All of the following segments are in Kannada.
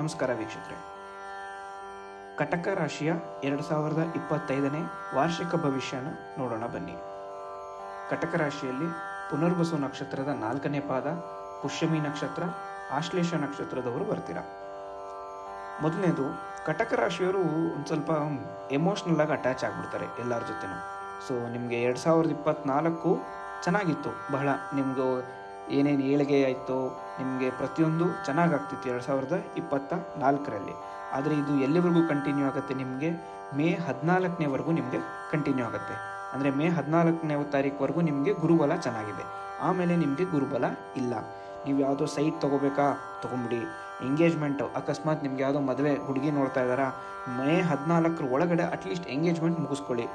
ನಮಸ್ಕಾರ ವೀಕ್ಷಕರೇ. ಕಟಕ ರಾಶಿಯ ಎರಡು ಸಾವಿರದ ಇಪ್ಪತ್ತೈದನೇ ವಾರ್ಷಿಕ ಭವಿಷ್ಯನ ನೋಡೋಣ ಬನ್ನಿ. ಕಟಕ ರಾಶಿಯಲ್ಲಿ ಪುನರ್ವಸು ನಕ್ಷತ್ರದ ನಾಲ್ಕನೇ ಪಾದ, ಪುಷ್ಯಮಿ ನಕ್ಷತ್ರ, ಆಶ್ಲೇಷ ನಕ್ಷತ್ರದವರು ಬರ್ತೀರಾ? ಮೊದಲನೇದು, ಕಟಕ ರಾಶಿಯವರು ಒಂದು ಸ್ವಲ್ಪ ಎಮೋಷ್ನಲ್ ಆಗಿ ಅಟ್ಯಾಚ್ ಆಗ್ಬಿಡ್ತಾರೆ ಎಲ್ಲರ ಜೊತೆನೂ. ಸೊ ನಿಮಗೆ ಎರಡು ಸಾವಿರದ ಇಪ್ಪತ್ನಾಲ್ಕು ಚೆನ್ನಾಗಿತ್ತು. ಬಹಳ ನಿಮ್ಗೆ ಏನೇನು ಏಳಿಗೆ ಆಯಿತು ನಿಮಗೆ ಪ್ರತಿಯೊಂದು ಚೆನ್ನಾಗಾಗ್ತಿತ್ತು ಎರಡು ಸಾವಿರದ ಇಪ್ಪತ್ತ ನಾಲ್ಕರಲ್ಲಿ. ಆದರೆ ಇದು ಎಲ್ಲಿವರೆಗೂ ಕಂಟಿನ್ಯೂ ಆಗುತ್ತೆ ನಿಮಗೆ? ಮೇ ಹದಿನಾಲ್ಕನೇವರೆಗೂ ನಿಮಗೆ ಕಂಟಿನ್ಯೂ ಆಗುತ್ತೆ. ಅಂದರೆ ಮೇ ಹದಿನಾಲ್ಕನೇ ತಾರೀಕುವರೆಗೂ ನಿಮಗೆ ಗುರುಬಲ ಚೆನ್ನಾಗಿದೆ. ಆಮೇಲೆ ನಿಮಗೆ ಗುರುಬಲ ಇಲ್ಲ. ನೀವು ಯಾವುದೋ ಸೈಟ್ ತೊಗೋಬೇಕಾ? ತೊಗೊಂಬಿಡಿ. ಎಂಗೇಜ್ಮೆಂಟು ಅಕಸ್ಮಾತ್ ನಿಮ್ಗೆ ಯಾವುದೋ ಮದುವೆ ಹುಡುಗಿ ನೋಡ್ತಾ ಇದ್ದಾರಾ? ಮೇ ಹದಿನಾಲ್ಕರ ಒಳಗಡೆ ಅಟ್ಲೀಸ್ಟ್ ಎಂಗೇಜ್ಮೆಂಟ್ ಮುಗಿಸ್ಕೊಳ್ಳಿ.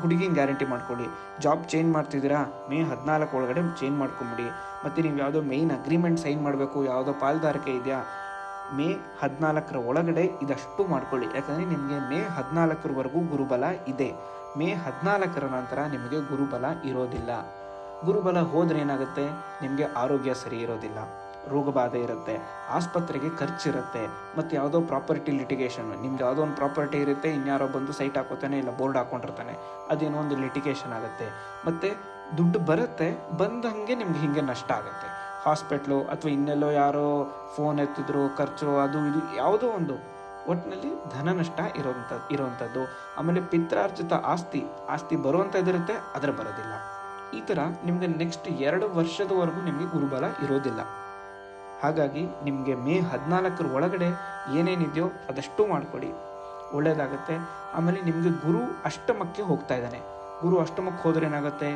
ಹುಡುಗಿನ ಗ್ಯಾರಂಟಿ ಮಾಡ್ಕೊಳ್ಳಿ. ಜಾಬ್ ಚೇಂಜ್ ಮಾಡ್ತಿದ್ದೀರಾ? ಮೇ ಹದಿನಾಲ್ಕು ಒಳಗಡೆ ಚೇಂಜ್ ಮಾಡ್ಕೊಂಬಿಡಿ. ಮತ್ತು ನೀವು ಯಾವುದೋ ಮೇಯ್ನ್ ಅಗ್ರಿಮೆಂಟ್ ಸೈನ್ ಮಾಡಬೇಕು, ಯಾವುದೋ ಪಾಲ್ದಾರಿಕೆ ಇದೆಯಾ? ಮೇ ಹದಿನಾಲ್ಕರ ಒಳಗಡೆ ಇದಷ್ಟು ಮಾಡ್ಕೊಳ್ಳಿ. ಯಾಕಂದರೆ ನಿಮಗೆ ಮೇ ಹದಿನಾಲ್ಕರವರೆಗೂ ಗುರುಬಲ ಇದೆ. ಮೇ ಹದಿನಾಲ್ಕರ ನಂತರ ನಿಮಗೆ ಗುರುಬಲ ಇರೋದಿಲ್ಲ. ಗುರುಬಲ ಹೋದರೆ ಏನಾಗುತ್ತೆ? ನಿಮಗೆ ಆರೋಗ್ಯ ಸರಿ ಇರೋದಿಲ್ಲ. ರೋಗಬಾಧೆ ಇರುತ್ತೆ, ಆಸ್ಪತ್ರೆಗೆ ಖರ್ಚಿರುತ್ತೆ, ಮತ್ತು ಯಾವುದೋ ಪ್ರಾಪರ್ಟಿ ಲಿಟಿಗೇಷನ್ ನಿಮ್ದು ಯಾವುದೋ ಒಂದು ಪ್ರಾಪರ್ಟಿ ಇರುತ್ತೆ, ಇನ್ಯಾರೋ ಬಂದು ಸೈಟ್ ಹಾಕೋತಾನೆ ಇಲ್ಲ ಬೋರ್ಡ್ ಹಾಕೊಂಡಿರ್ತಾನೆ, ಅದೇನೋ ಒಂದು ಲಿಟಿಗೇಷನ್ ಆಗುತ್ತೆ. ಮತ್ತು ದುಡ್ಡು ಬರುತ್ತೆ, ಬಂದಂಗೆ ನಿಮ್ಗೆ ಹಿಂಗೆ ನಷ್ಟ ಆಗುತ್ತೆ. ಹಾಸ್ಪಿಟ್ಲು ಅಥವಾ ಇನ್ನೆಲ್ಲೋ ಯಾರೋ ಫೋನ್ ಎತ್ತಿದ್ರು, ಖರ್ಚು ಅದು ಇದು ಯಾವುದೋ ಒಂದು ಒಟ್ಟಿನಲ್ಲಿ ಧನ ನಷ್ಟ ಇರೋಂಥ ಇರೋವಂಥದ್ದು ಆಮೇಲೆ ಪಿತ್ರಾರ್ಜಿತ ಆಸ್ತಿ ಆಸ್ತಿ ಬರುವಂಥದ್ದಿರುತ್ತೆ ಅದರ ಬರೋದಿಲ್ಲ. ಈ ಥರ ನಿಮಗೆ ನೆಕ್ಸ್ಟ್ ಎರಡು ವರ್ಷದವರೆಗೂ ನಿಮಗೆ ಗುರುಬಲ ಇರೋದಿಲ್ಲ. ಹಾಗಾಗಿ ನಿಮಗೆ ಮೇ ಹದಿನಾಲ್ಕರ ಒಳಗಡೆ ಏನೇನಿದೆಯೋ ಅದಷ್ಟು ಮಾಡಿಕೊಡಿ. ಒಳ್ಳೆಯದಾಗುತ್ತೆ ಆಮೇಲೆ ನಿಮಗೆ ಗುರು ಅಷ್ಟಮಕ್ಕೆ ಹೋಗ್ತಾ ಇದ್ದಾನೆ. ಗುರು ಅಷ್ಟಮಕ್ಕೆ ಹೋದರೆ ಏನಾಗುತ್ತೆ?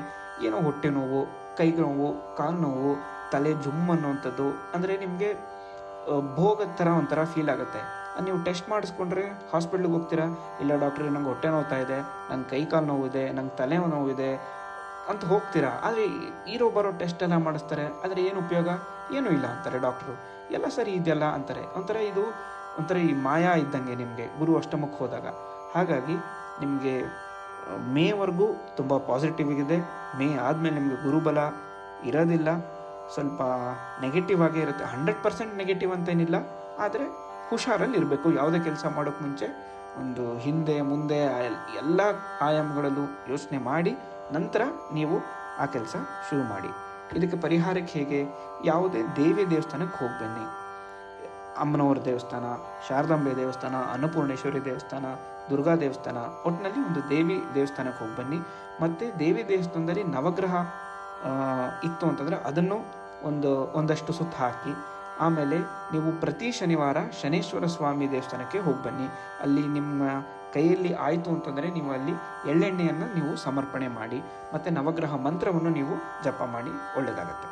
ಏನೋ ಹೊಟ್ಟೆ ನೋವು, ಕೈ ನೋವು, ಕಾಲು ನೋವು, ತಲೆ ಜುಮ್ ಅನ್ನುವಂಥದ್ದು. ಅಂದರೆ ನಿಮಗೆ ಭೋಗದ ಥರ ಒಂಥರ ಫೀಲ್ ಆಗುತ್ತೆ. ನೀವು ಟೆಸ್ಟ್ ಮಾಡಿಸ್ಕೊಂಡ್ರೆ ಹಾಸ್ಪಿಟ್ಲಿಗೆ ಹೋಗ್ತೀರಾ? ಇಲ್ಲ ಡಾಕ್ಟ್ರಿಗೆ ನಂಗೆ ಹೊಟ್ಟೆ ನೋವ್ತಾ ಇದೆ, ನಂಗೆ ಕೈ ಕಾಲು ನೋವಿದೆ ನಂಗೆ ತಲೆ ನೋವಿದೆ ಅಂತ ಹೋಗ್ತೀರಾ? ಆದರೆ ಇರೋ ಬರೋ ಟೆಸ್ಟ್ ಎಲ್ಲ ಮಾಡಿಸ್ತಾರೆ. ಆದರೆ ಏನು ಉಪಯೋಗ? ಏನೂ ಇಲ್ಲ ಅಂತಾರೆ ಡಾಕ್ಟ್ರು ಎಲ್ಲ ಸರಿ ಇದೆಯಲ್ಲ ಅಂತಾರೆ. ಒಂಥರ ಇದು, ಒಂಥರ ಈ ಮಾಯಾ ಇದ್ದಂಗೆ ನಿಮಗೆ ಗುರು ಅಷ್ಟಮಕ್ಕೆ ಹೋದಾಗ. ಹಾಗಾಗಿ ನಿಮಗೆ ಮೇವರೆಗೂ ತುಂಬ ಪಾಸಿಟಿವ್ ಇದೆ ಮೇ ಆದಮೇಲೆ ನಿಮಗೆ ಗುರುಬಲ ಇರೋದಿಲ್ಲ. ಸ್ವಲ್ಪ ನೆಗೆಟಿವ್ ಆಗೇ ಇರುತ್ತೆ. ಹಂಡ್ರೆಡ್ ಪರ್ಸೆಂಟ್ ನೆಗೆಟಿವ್ ಅಂತೇನಿಲ್ಲ. ಆದರೆ ಹುಷಾರಲ್ಲಿ ಇರಬೇಕು. ಯಾವುದೇ ಕೆಲಸ ಮಾಡೋಕ್ಕೆ ಮುಂಚೆ ಒಂದು ಹಿಂದೆ, ಮುಂದೆ, ಎಲ್ಲ ಆಯಾಮಗಳಲ್ಲೂ ಯೋಚನೆ ಮಾಡಿ ನಂತರ ನೀವು ಆ ಕೆಲಸ ಶುರು ಮಾಡಿ. ಇದಕ್ಕೆ ಪರಿಹಾರಕ್ಕೆ ಹೇಗೆ? ಯಾವುದೇ ದೇವಿ ದೇವಸ್ಥಾನಕ್ಕೆ ಹೋಗಿ ಬನ್ನಿ ಅಮ್ಮನವರ ದೇವಸ್ಥಾನ, ಶಾರದಾಂಬೆ ದೇವಸ್ಥಾನ, ಅನ್ನಪೂರ್ಣೇಶ್ವರಿ ದೇವಸ್ಥಾನ, ದುರ್ಗಾ ದೇವಸ್ಥಾನ ಒಟ್ಟಿನಲ್ಲಿ ಒಂದು ದೇವಿ ದೇವಸ್ಥಾನಕ್ಕೆ ಹೋಗಿ ಬನ್ನಿ ಮತ್ತು ದೇವಿ ದೇವಸ್ಥಾನದಲ್ಲಿ ನವಗ್ರಹ ಇತ್ತು ಅಂತಂದರೆ ಅದನ್ನು ಒಂದು, ಒಂದಷ್ಟು ಸುತ್ತ ಹಾಕಿ ಆಮೇಲೆ ನೀವು ಪ್ರತಿ ಶನಿವಾರ ಶನೇಶ್ವರ ಸ್ವಾಮಿ ದೇವಸ್ಥಾನಕ್ಕೆ ಹೋಗಿ ಬನ್ನಿ ಅಲ್ಲಿ ನಿಮ್ಮ ಕೈಯಲ್ಲಿ ಆಯಿತು ಅಂತಂದರೆ ನೀವು ಅಲ್ಲಿ ಎಳ್ಳೆಣ್ಣೆಯನ್ನು ನೀವು ಸಮರ್ಪಣೆ ಮಾಡಿ, ಮತ್ತು ನವಗ್ರಹ ಮಂತ್ರವನ್ನು ನೀವು ಜಪ ಮಾಡಿ ಒಳ್ಳೆಯದಾಗತ್ತೆ